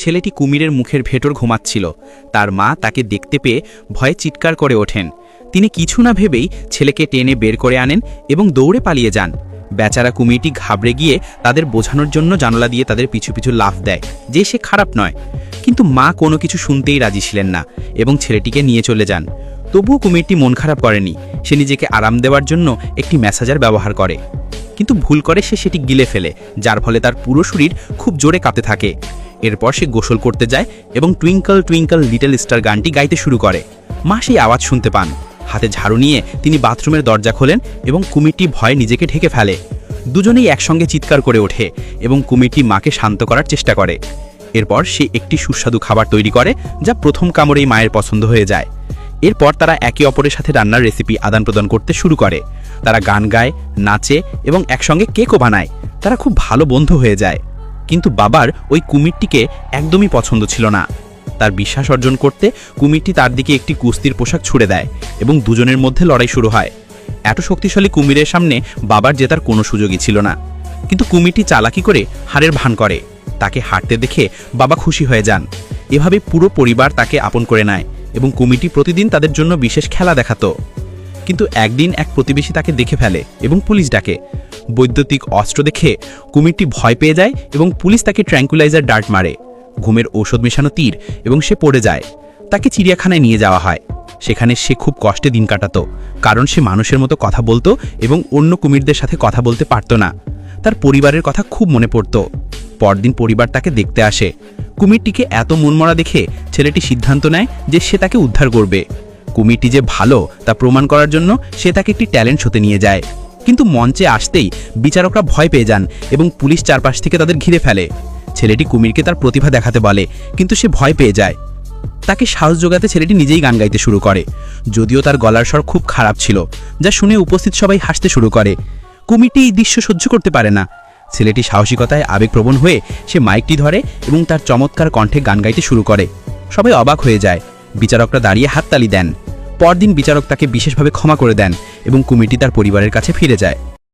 ছেলেটি কুমিরের মুখের ভেতর ঘুমাচ্ছিল। তার মা তাকে দেখতে পেয়ে ভয়ে চিৎকার করে ওঠেন। তিনি কিছু না ভেবেই ছেলেকে টেনে বের করে আনেন এবং দৌড়ে পালিয়ে যান। বেচারা কুমিরটি ঘাবড়ে গিয়ে তাদের বোঝানোর জন্য জানলা দিয়ে তাদের পিছু পিছু লাফ দেয়, যে সে খারাপ নয়। কিন্তু মা কোনো কিছু শুনতেই রাজি ছিলেন না এবং ছেলেটিকে নিয়ে চলে যান। তবুও কুমিরটি মন খারাপ করেনি। সে নিজেকে আরাম দেওয়ার জন্য একটি ম্যাসাজার ব্যবহার করে। কিন্তু ভুল করে সে সেটি গিলে ফেলে, যার ফলে তার পুরো শরীর খুব জোরে কাঁপতে থাকে। এরপর সে গোসল করতে যায় এবং টুইঙ্কল টুইঙ্কল লিটল স্টার গানটি গাইতে শুরু করে। মা সেই আওয়াজ শুনতে পান। হাতে ঝাড়ু নিয়ে তিনি বাথরুমের দরজা খোলেন এবং কুমিরটি ভয়ে নিজেকে ঢেকে ফেলে। দুজনেই একসঙ্গে চিৎকার করে ওঠে এবং কুমিরটি মাকে শান্ত করার চেষ্টা করে। এরপর সে একটি সুস্বাদু খাবার তৈরি করে যা প্রথম কামড়েই মায়ের পছন্দ হয়ে যায়। এরপর তারা একে অপরের সাথে রান্নার রেসিপি আদান প্রদান করতে শুরু করে। তারা গান গায়, নাচে এবং একসঙ্গে কেকও বানায়। তারা খুব ভালো বন্ধু হয়ে যায়। কিন্তু বাবার ওই কুমিরটিকে একদমই পছন্দ ছিল না। তার বিশ্বাস অর্জন করতে কুমিরটি তার দিকে একটি কুস্তির পোশাক ছুড়ে দেয় এবং দুজনের মধ্যে লড়াই শুরু হয়। এত শক্তিশালী কুমিরের সামনে বাবার জেতার কোনো সুযোগই ছিল না। কিন্তু কুমিরটি চালাকি করে হারের ভান করে। তাকে হারতে দেখে বাবা খুশি হয়ে যান। এভাবে পুরো পরিবার তাকে আপন করে নেয় এবং কুমিরটি প্রতিদিন তাদের জন্য বিশেষ খেলা দেখাতো। কিন্তু একদিন এক প্রতিবেশী তাকে দেখে ফেলে এবং পুলিশ ডাকে। বৈদ্যুতিক অস্ত্র দেখে কুমিরটি ভয় পেয়ে যায় এবং পুলিশ তাকে ট্র্যাঙ্কুলাইজার ডার্ট মারে। ঘুমের ঔষধ মেশানো তীর এবং সে পড়ে যায়। তাকে চিড়িয়াখানায় নিয়ে যাওয়া হয়। সেখানে সে খুব কষ্টে দিন কাটাতো, কারণ সে মানুষের মতো কথা বলতো এবং অন্য কুমিরদের সাথে কথা বলতে পারতো না। তার পরিবারের কথা খুব মনে পড়ত। পরদিন পরিবার তাকে দেখতে আসে। কুমিরটিকে এত মনমরা দেখে ছেলেটি সিদ্ধান্ত নেয় যে সে তাকে উদ্ধার করবে। কুমিরটি যে ভালো তা প্রমাণ করার জন্য সে তাকে একটি ট্যালেন্ট শোতে নিয়ে যায়। কিন্তু মঞ্চে আসতেই বিচারকরা ভয় পেয়ে যান এবং পুলিশ চারপাশ থেকে তাদের ঘিরে ফেলে। ছেলেটি কুমিরকে তার প্রতিভা দেখাতে বলে, কিন্তু সে ভয় পেয়ে যায়। তাকে সাহস যোগাতে ছেলেটি নিজেই গান গাইতে শুরু করে। যদিও তার গলার স্বর খুব খারাপ ছিল, যা শুনে উপস্থিত সবাই হাসতে শুরু করে। কুমিরটি এই দৃশ্য সহ্য করতে পারে না। ছেলেটি সাহসিকতায় আবেগপ্রবণ হয়ে সে মাইকটি ধরে এবং তার চমৎকার কণ্ঠে গান গাইতে শুরু করে। সবাই অবাক হয়ে যায়। বিচারকরা দাঁড়িয়ে হাততালি দেন। পরদিন বিচারক তাকে বিশেষভাবে ক্ষমা করে দেন এবং কুমিরটি তার পরিবারের কাছে ফিরে যায়।